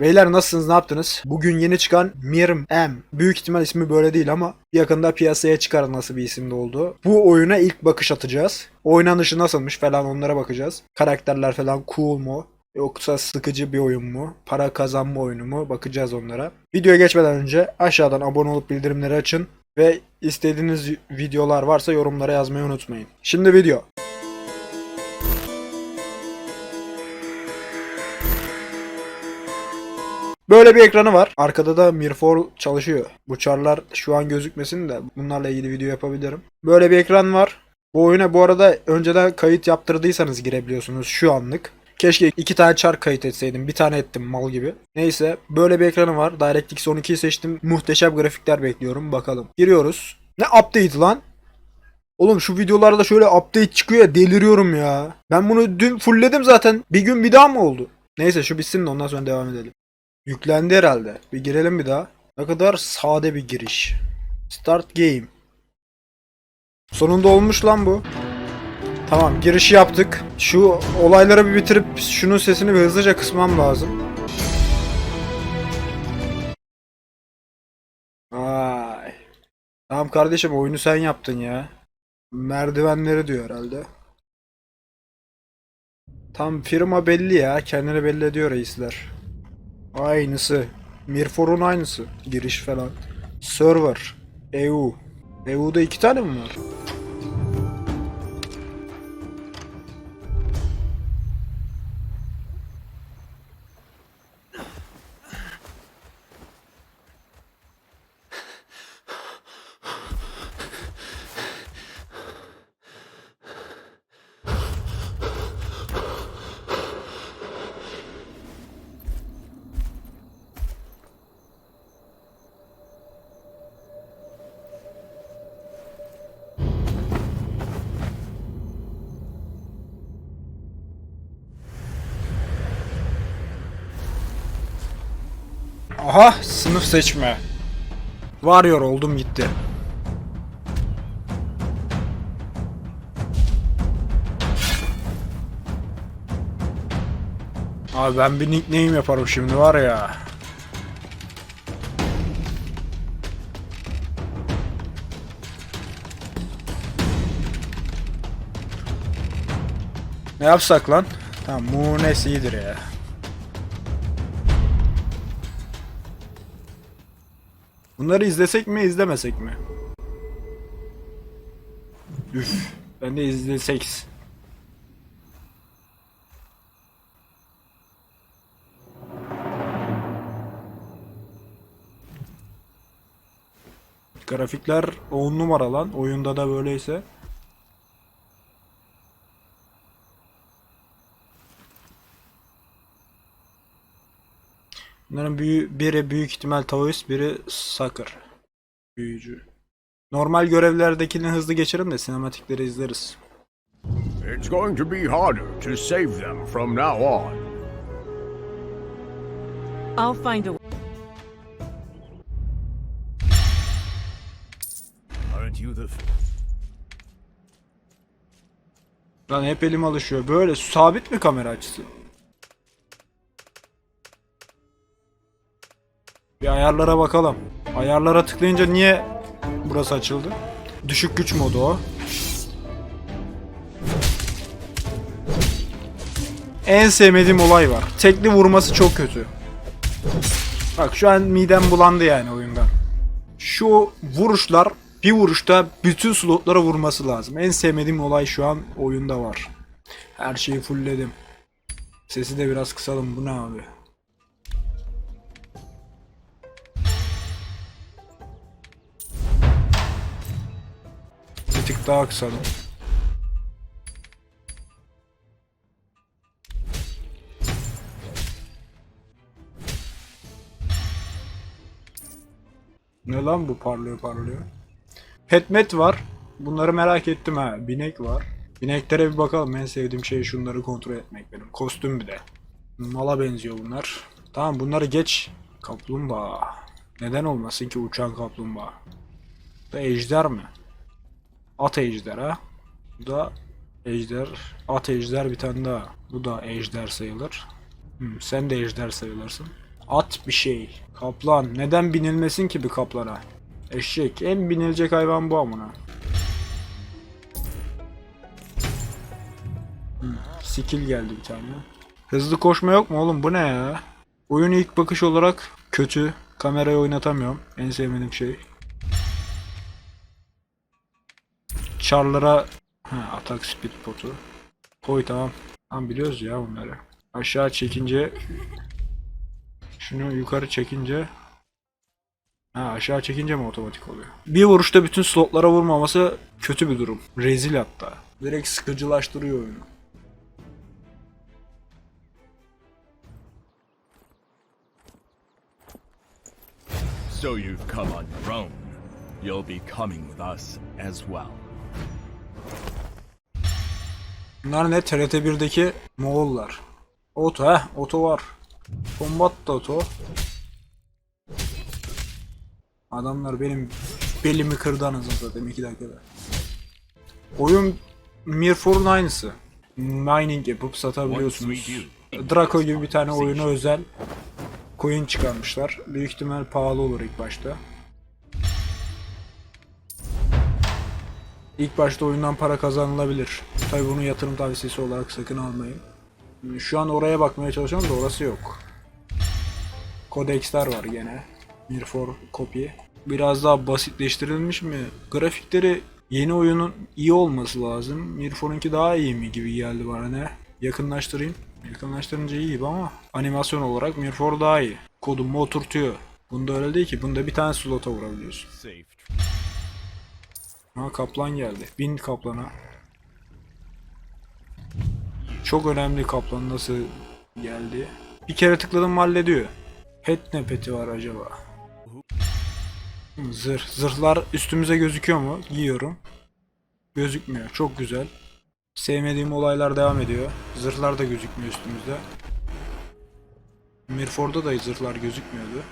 Beyler nasılsınız ne yaptınız? Bugün yeni çıkan Mirm M. Büyük ihtimal ismi böyle değil ama yakında piyasaya çıkar nasıl bir isimde olduğu. Bu oyuna ilk bakış atacağız. Oynanışı nasılmış falan onlara bakacağız. Karakterler falan cool mu? Yoksa sıkıcı bir oyun mu? Para kazanma oyunu mu? Bakacağız onlara. Videoya geçmeden önce aşağıdan abone olup bildirimleri açın. Ve istediğiniz videolar varsa yorumlara yazmayı unutmayın. Şimdi video. Böyle bir ekranı var. Arkada da Mirfor çalışıyor. Bu çarlar şu an gözükmesin de bunlarla ilgili video yapabilirim. Böyle bir ekran var. Bu oyuna bu arada önceden kayıt yaptırdıysanız girebiliyorsunuz şu anlık. Keşke iki tane çar kayıt etseydim. Bir tane ettim mal gibi. Neyse böyle bir ekranı var. DirectX 12'yi seçtim. Muhteşem grafikler bekliyorum. Bakalım. Giriyoruz. Ne update lan? Oğlum şu videolarda şöyle update çıkıyor ya deliriyorum ya. Ben bunu dün fullledim zaten. Bir gün bir daha mı oldu? Neyse şu bitsin de ondan sonra devam edelim. Yüklendi herhalde. Bir girelim bir daha. Ne kadar sade bir giriş. Start game. Sonunda olmuş lan bu. Tamam girişi yaptık. Şu olayları bir bitirip şunun sesini bir hızlıca kısmam lazım. Vay. Tamam kardeşim oyunu sen yaptın ya. Merdivenleri diyor herhalde. Tam firma belli ya. Kendini belli ediyor reisler. Aynısı. Mirfor'un aynısı. Giriş falan. Server. EU. EU'da iki tane mi var? Aha sınıf seçme. Varıyor oldum gitti. Abi ben bir nickname yaparım şimdi var ya. Ne yapsak lan? Tamam Munes iyidir ya. Bunları izlesek mi izlemesek mi? Üf. Ben de izlesek. Grafikler 10 numara lan. Oyunda da böyleyse. Bunların büyü, biri büyük ihtimal Taoist, biri Sakır. Büyücü. Normal görevlerdekini hızlı geçerim de sinematikleri izleriz. It's going to be harder to save them from now on. I'll find a Aren't you the Lan hep elim alışıyor. Böyle sabit mi kamera açısı? Bir ayarlara bakalım. Ayarlara tıklayınca niye burası açıldı? Düşük güç modu o. En sevmediğim olay var. Tekli vurması çok kötü. Bak şu an midem bulandı yani oyundan. Şu vuruşlar bir vuruşta bütün slotlara vurması lazım. En sevmediğim olay şu an oyunda var. Her şeyi fullledim. Sesi de biraz kısalım. Bu ne abi? Tık daha. Ne lan bu parlıyor parlıyor. Petmet var. Bunları merak ettim ha. Binek var. Bineklere bir bakalım. En sevdiğim şey şunları kontrol etmek benim. Kostüm bir de. Mala benziyor bunlar. Tamam bunları geç. Kaplumbağa. Neden olmasın ki uçan kaplumbağa? Da ejder mi? At ejder ha. Bu da ejder. At ejder bir tane daha. Bu da ejder sayılır. Hmm, sen de ejder sayılırsın. At bir şey. Kaplan. Neden binilmesin ki bir kaplana? Eşek. En binilecek hayvan bu amına. Hmm, Skill geldi bir tane. Hızlı koşma yok mu oğlum? Bu ne ya? Oyun ilk bakış olarak kötü. Kamerayı oynatamıyorum. En sevmediğim şey. Char'lara ha, atak speed potu. Koy tamam. Tamam biliyoruz ya bunları. Aşağı çekince şunu yukarı çekince Ha aşağı çekince mi otomatik oluyor? Bir vuruşta bütün slotlara vurmaması kötü bir durum. Rezil hatta. Direkt sıkıcılaştırıyor oyunu. So you've come on your own. You'll be coming with us as well. Bunlar ne? TRT 1'deki Moğollar. Oto heh, oto var. Combat da oto. Adamlar benim belimi kırdı anasını satayım 2 dakikada. Oyun Mirfor'un aynısı. Mining yapıp satabiliyorsunuz. Draco gibi bir tane oyuna özel coin çıkarmışlar. Büyük ihtimal pahalı olur ilk başta. İlk başta oyundan para kazanılabilir. Tabi bunu yatırım tavsiyesi olarak sakın almayın. Şu an oraya bakmaya çalışıyorum da orası yok. Codeksler var gene. Mirfor copy. Biraz daha basitleştirilmiş mi? Grafikleri yeni oyunun iyi olması lazım. Mirfor'unki daha iyi mi gibi geldi bana ne? Yakınlaştırayım. Yakınlaştırınca iyi gibi ama animasyon olarak Mirfor daha iyi. Kodumu oturtuyor. Bunda öyle değil ki. Bunda bir tane slota vurabiliyorsun. Ha kaplan geldi. Bin kaplana. Çok önemli kaplan nasıl geldi. Bir kere tıkladım hallediyor. Pet ne peti var acaba? Zırh. Zırhlar üstümüze gözüküyor mu? Giyiyorum. Gözükmüyor. Çok güzel. Sevmediğim olaylar devam ediyor. Zırhlar da gözükmüyor üstümüzde. Mirfor'da da zırhlar gözükmüyordu.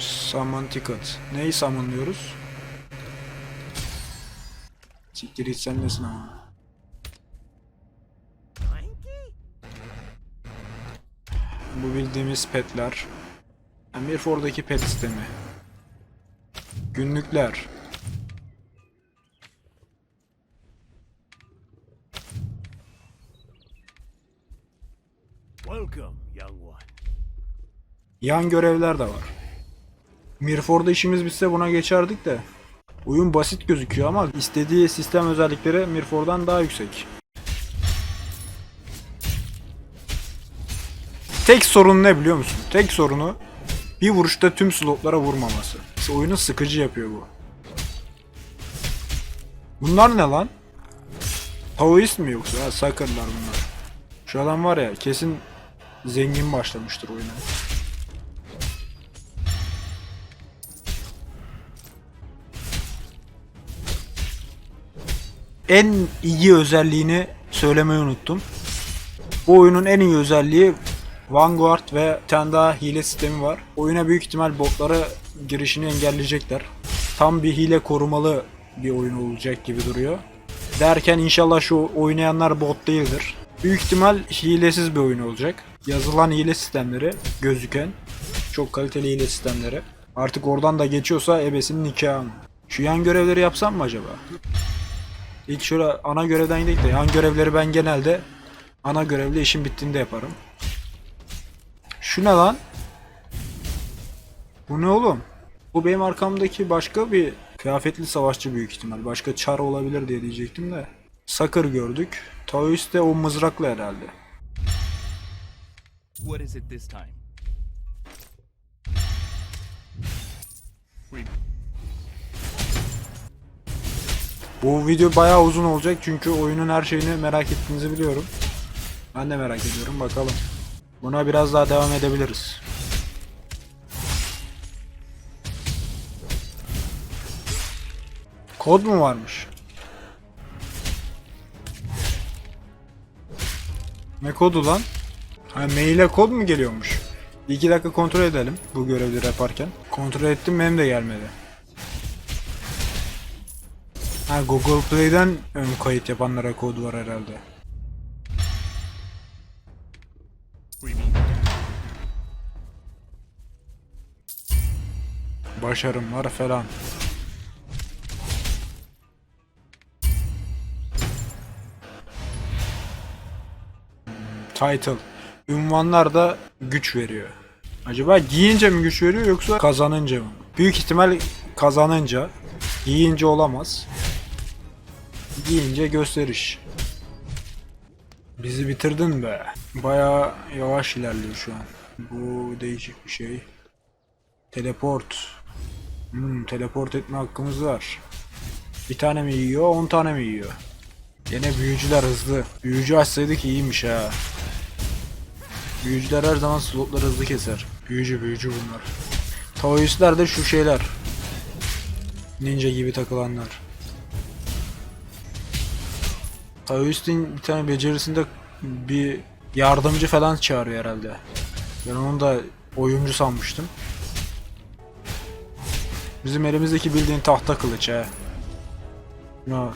Summon ticket. Neyi summonluyoruz? Siktir git sen nesin ama. Bu bildiğimiz petler. Mirfor'daki pet sistemi. Günlükler. Welcome, young one. Yan görevler de var. Mirfor'da işimiz bitse buna geçerdik de. Oyun basit gözüküyor ama istediği sistem özellikleri Mirfor'dan daha yüksek. Tek sorun ne biliyor musun? Tek sorunu bir vuruşta tüm slotlara vurmaması. Oyunu sıkıcı yapıyor bu. Bunlar ne lan? Taoist mi yoksa? Ha, Sucker'lar bunlar. Şu adam var ya kesin zengin başlamıştır oyuna. En iyi özelliğini söylemeyi unuttum. Bu oyunun en iyi özelliği Vanguard ve bir tane daha hile sistemi var. Oyuna büyük ihtimal botlara girişini engelleyecekler. Tam bir hile korumalı bir oyun olacak gibi duruyor. Derken inşallah şu oynayanlar bot değildir. Büyük ihtimal hilesiz bir oyun olacak. Yazılan hile sistemleri gözüken çok kaliteli hile sistemleri. Artık oradan da geçiyorsa ebesinin nikahı. Şu yan görevleri yapsam mı acaba? İlk şöyle ana görevden gidelim de yan görevleri ben genelde ana görevle işim bittiğinde yaparım. Şu ne lan? Bu ne oğlum? Bu benim arkamdaki başka bir kıyafetli savaşçı büyük ihtimal. Başka çar olabilir diye diyecektim de. Sakır gördük. Taoist de o mızrakla herhalde. What is it this time? Bu video bayağı uzun olacak çünkü oyunun her şeyini merak ettiğinizi biliyorum. Ben de merak ediyorum bakalım. Buna biraz daha devam edebiliriz. Kod mu varmış? Ne kodu lan? Ha, maile kod mu geliyormuş? Bir iki dakika kontrol edelim bu görevleri yaparken. Kontrol ettim benim de gelmedi. Ha Google Play'den ön kayıt yapanlara kod var herhalde. Başarımlar falan. Title. Ünvanlar da güç veriyor. Acaba giyince mi güç veriyor yoksa kazanınca mı? Büyük ihtimal kazanınca. Giyince olamaz. Giyince gösteriş. Bizi bitirdin be. Bayağı yavaş ilerliyor şu an. Bu değişik bir şey. Teleport. Hmm, teleport etme hakkımız var. Bir tane mi yiyor, 10 tane mi yiyor? Yine büyücüler hızlı. Büyücü açsaydık iyiymiş ha. Büyücüler her zaman slotları hızlı keser. Büyücü büyücü bunlar. Taoistler de şu şeyler. Ninja gibi takılanlar. Taoist'in bir tane becerisinde bir yardımcı falan çağırıyor herhalde. Ben onu da oyuncu sanmıştım. Bizim elimizdeki bildiğin tahta kılıç he. No.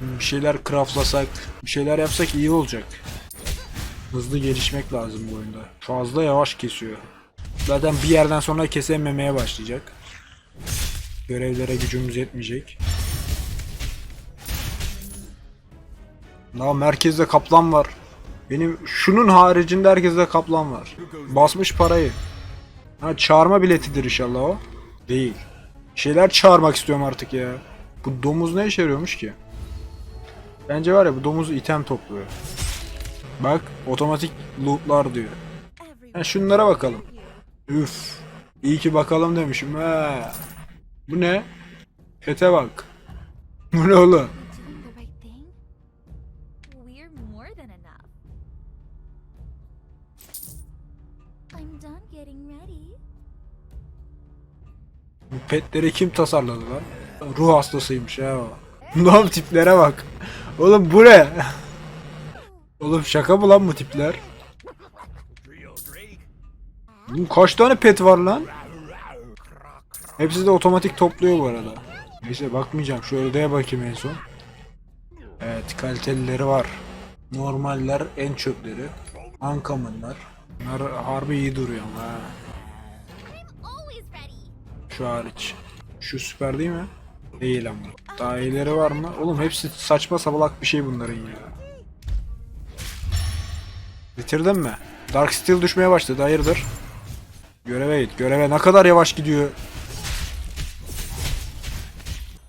Bir şeyler craftlasak, bir şeyler yapsak iyi olacak. Hızlı gelişmek lazım bu oyunda. Fazla yavaş kesiyor. Zaten bir yerden sonra kesememeye başlayacak. Görevlere gücümüz yetmeyecek. Daha merkezde kaplan var. Benim şunun haricinde herkeste kaplan var. Basmış parayı. Ha çağırma biletidir inşallah o. Değil. Şeyler çağırmak istiyorum artık ya. Bu domuz ne işe yarıyormuş ki? Bence var ya bu domuz item topluyor. Bak otomatik lootlar diyor. Ha, şunlara bakalım. Üf. İyi ki bakalım demişim ha. Bu ne? Pete bak. Bu ne oğlum? Bu petleri kim tasarladı lan? Ruh hastasıymış ha o. Lan tiplere bak. Oğlum bu ne? Oğlum şaka mı lan bu tipler? Kaç tane pet var lan? Hepsi de otomatik topluyor bu arada. Neyse bakmayacağım. Şu odaya bakayım en son. Evet kalitelileri var. Normaller en çöpleri. Uncommon'lar. Bunlar harbi iyi duruyor ama ha. Şu hariç. Şu süper değil mi? Değil ama. Daha iyileri var mı? Oğlum hepsi saçma sabalak bir şey bunların ya. Bitirdin mi? Dark Steel düşmeye başladı hayırdır? Göreve git göreve ne kadar yavaş gidiyor.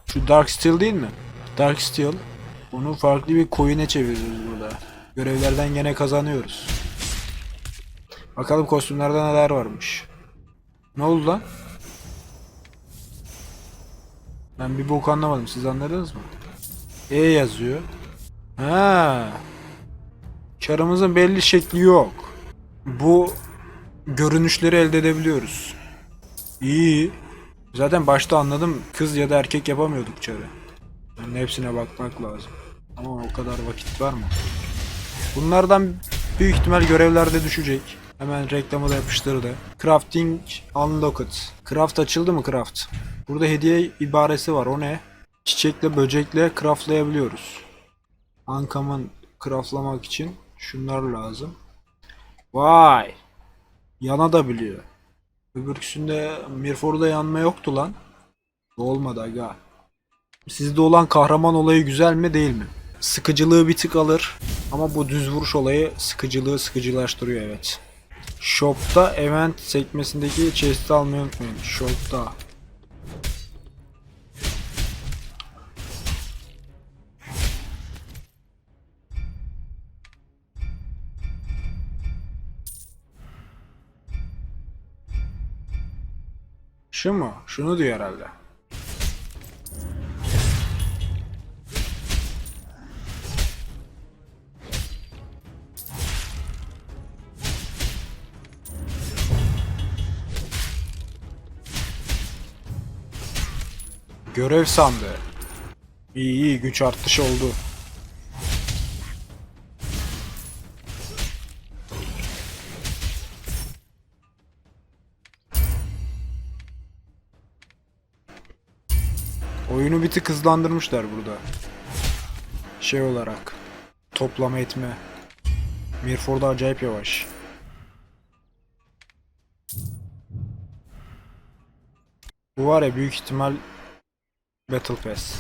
Şu Dark Steel değil mi? Dark Steel. Bunu farklı bir coin'e çeviriyoruz burada. Görevlerden gene kazanıyoruz. Bakalım kostümlerde neler varmış. Ne oldu lan? Ben bir bok anlamadım. Siz anladınız mı? E yazıyor. Ha. Çarımızın belli şekli yok. Bu görünüşleri elde edebiliyoruz. İyi. Zaten başta anladım. Kız ya da erkek yapamıyorduk çarı. Yani hepsine bakmak lazım. Ama o kadar vakit var mı? Bunlardan büyük ihtimal görevlerde düşecek. Hemen reklamı da yapıştırdı. Crafting Unlocked. Craft açıldı mı craft? Burada hediye ibaresi var. O ne? Çiçekle böcekle craftlayabiliyoruz. Uncommon craftlamak için şunlar lazım. Vay! Yana da biliyor. Öbürküsünde Mirfor'da yanma yoktu lan. Olmadı aga. Sizde olan kahraman olayı güzel mi değil mi? Sıkıcılığı bir tık alır. Ama bu düz vuruş olayı sıkıcılığı sıkıcılaştırıyor evet. Shop'ta event sekmesindeki chest'i almayı unutmayın. Shop'ta. Şu mu? Şunu diyor herhalde. Görev sandığı. İyi iyi güç artışı oldu. Oyunu bir tık hızlandırmışlar burada. şey olarak toplama etme. Mirford acayip yavaş. Bu var ya büyük ihtimal Battle Pass.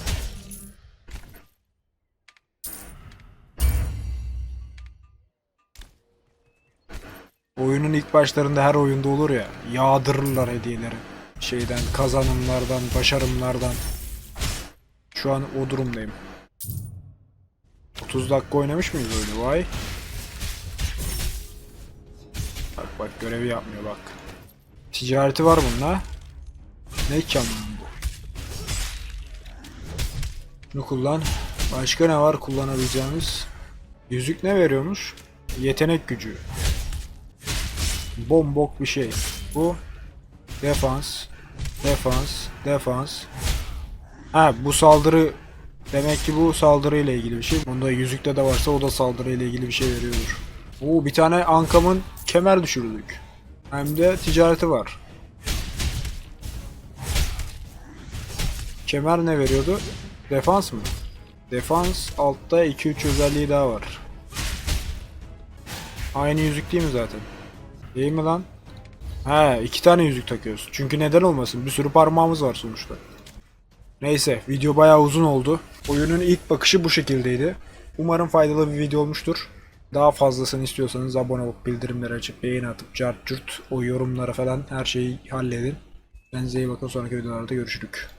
Oyunun ilk başlarında her oyunda olur ya yağdırırlar hediyeleri. Şeyden kazanımlardan, başarımlardan. Şu an o durumdayım. 30 dakika oynamış mıyız öyle vay? Bak bak görevi yapmıyor bak. Ticareti var bununla. Ne ki bu? Bunu kullan. Başka ne var kullanabileceğimiz? Yüzük ne veriyormuş? Yetenek gücü. Bombok bir şey. Bu defans, defans, defans. Ha bu saldırı demek ki bu saldırı ile ilgili bir şey. Bunda yüzükte de varsa o da saldırı ile ilgili bir şey veriyordur. Oo bir tane ankamın kemer düşürdük. Hem de ticareti var. Kemer ne veriyordu? Defans mı? Defans altta 2-3 özelliği daha var. Aynı yüzük değil mi zaten? Değil mi lan? He iki tane yüzük takıyoruz. Çünkü neden olmasın? Bir sürü parmağımız var sonuçta. Neyse video bayağı uzun oldu. Oyunun ilk bakışı bu şekildeydi. Umarım faydalı bir video olmuştur. Daha fazlasını istiyorsanız abone olup bildirimleri açıp beğeni atıp cart curt o yorumlara falan her şeyi halledin. Kendinize iyi bakın sonraki videolarda görüşürük.